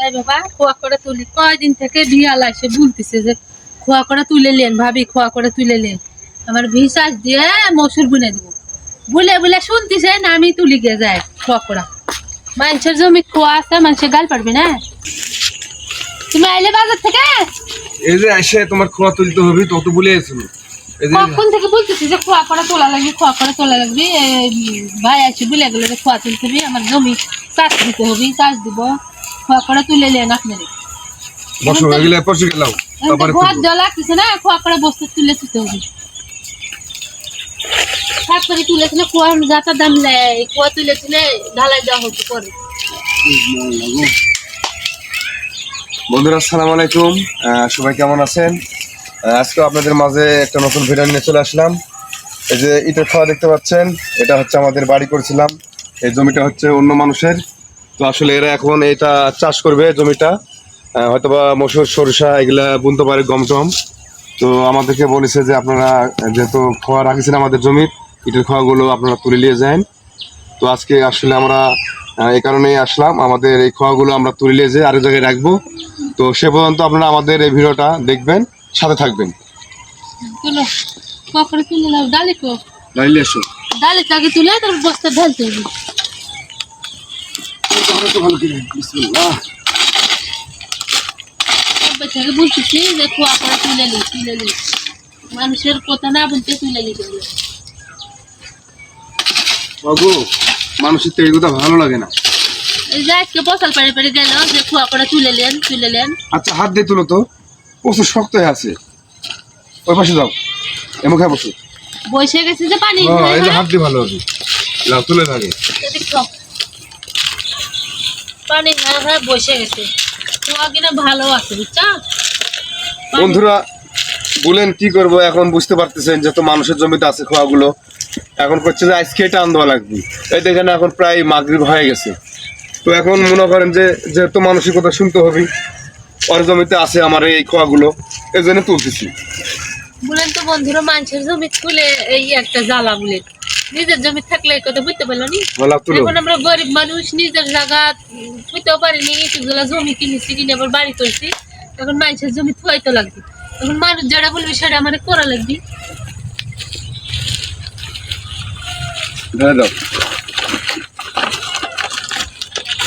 যাই বাবা খোয়া করে তুলি কয়দিন থেকে বিয়াল আসে বলতেছে যে খোয়া করে তুলে লেন ভাবি খোয়া করে তুলে লেন আমার ভিসাস দিয়ে মসুর বুনে দিব। বলে বলে শুনতেছে না আমি তুলি গিয়ে যাই খোয়া করা। মানুষের জমি খোয়া আছে মানুষের গাল পারবি না? তুমি আইলে বাজার থেকে? এই যে এসে তোমার খোয়া তুলতে হবে তত বলে এসেছিল কখন থেকে বলতেছি যে খোয়া করে তোলা লাগবে খোয়া করে তোলা লাগবে। ভাই আছে বলে গেলে খোয়া তুলতে হবে আমার জমি চাষ দিতে হবে চাষ দিব। খোয়া তুলে লেন আপনারে বসো এগুলো পরশু গেলাম তারপরে ঘর তুলবো। জল না খোয়া করে তুলে দিতে হবে। তারপরে তুলে তুলে খোয়া যাতা দাম নেয় খোয়া তুলে তুলে ঢালাই দেওয়া হচ্ছে পরে বন্ধুরা আসসালামু আলাইকুম। সবাই কেমন আছেন? আজকে আপনাদের মাঝে একটা নতুন ভিডিও নিয়ে চলে আসলাম। এই যে ইটের খাওয়া দেখতে পাচ্ছেন এটা হচ্ছে আমাদের বাড়ি করেছিলাম। এই জমিটা হচ্ছে অন্য মানুষের। তো আসলে এরা এখন এটা চাষ করবে জমিটা। হয়তোবা মসুর সরিষা এগুলা বুনতে পারে গম টম তো আমাদেরকে বলেছে যে আপনারা যেহেতু খোয়া রাখিছেন আমাদের জমির ইটের খোয়াগুলো আপনারা তুলে নিয়ে যান। তো আজকে আসলে আমরা এই কারণেই আসলাম। আমাদের এই খোয়াগুলো আমরা তুলে নিয়ে যেয়ে আরেক জায়গায় রাখব। তো সে পর্যন্ত আপনারা আমাদের এই ভিডিওটা দেখবেন সাথে থাকবেন। ডালি তুলে তারপর বস্তা ঢালতে হবে। বাচ্চাকে বলতেছি যে খোয়া করে তুলে নি তুলে নি মানুষের কথা না বলতে তুলে নিতে বাবু মানুষের তো এইগুলো ভালো লাগে না এই যে আজকে বসাল পাড়ে পাড়ে গেল যে খোয়া করে তুলে নেন তুলে নেন আচ্ছা হাত দিয়ে তুলো তো। প্রচুর শক্ত হয়ে আছে। ওই পাশে যাও। এমুখে বসো। বসে গেছে যে পানি হাত দিয়ে ভালো হবে। তুলে থাকে। পানি বসে গেছে। খোয়া কিনা ভালো আছে বুঝছ? বন্ধুরা বলেন কি করব এখন বুঝতে পারতেছেন যেহেতু মানুষের জমিতে আছে খোয়াগুলো। এখন করছে যে আজকে এটা আনতে লাগবে। এই দেখেন এখন প্রায় মাগরিব হয়ে গেছে। তো এখন মনে করেন যে যেহেতু মানুষের কথা শুনতে হবে ওর জমিতে আছে আমার এই খোয়াগুলো এই জন্য তুলতেছি। বলেন তো বন্ধুরা মানুষের জমি তুলে এই একটা জ্বালা বলে। নিজের জমি থাকলে কথা বুঝতে পারল নি? এখন আমরা গরিব মানুষ নিজের জায়গা থুইতেও পারিনি কিছুগুলো জমি কিনেছি কিনে আবার বাড়ি করছি। তখন মানুষের জমি থুয়াইতে লাগবে। তখন মানুষ যারা বলবে সেটা আমার করা লাগবে।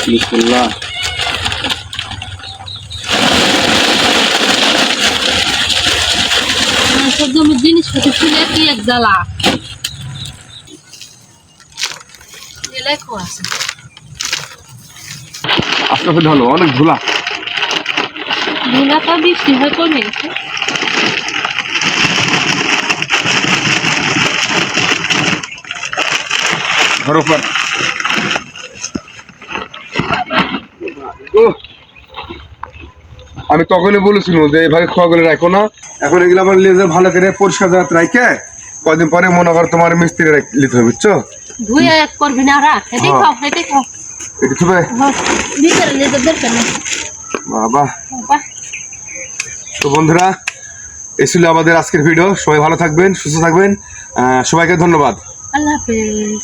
বিসমিল্লাহ। জমির জিনিসপত্র তুলে কি এক জ্বালা। আছে। অনেক ধুলা ধুলা তো বৃষ্টি হয়ে কমে গেছে ধরো পর আমি তখনই বলেছিলাম যে এভাবে এইভাবে খোয়াগুলো রাখো না। এখন এগুলো আমার লেজার ভালো করে পরিষ্কার রাখে কদিন পরে মনে করো তোমার মিস্ত্রি নিতে হবে বুঝছ? ধুয়ে করবি না রাখ। এটাই হ্যাঁ। খাও এটাই খাও। এটা হ্যাঁ, ভিতরে নিতে দরকার নেই বাবা। তো বন্ধুরা এই ছিল আমাদের আজকের ভিডিও সবাই ভালো থাকবেন সুস্থ থাকবেন। সবাইকে ধন্যবাদ। আল্লাহ হাফেজ।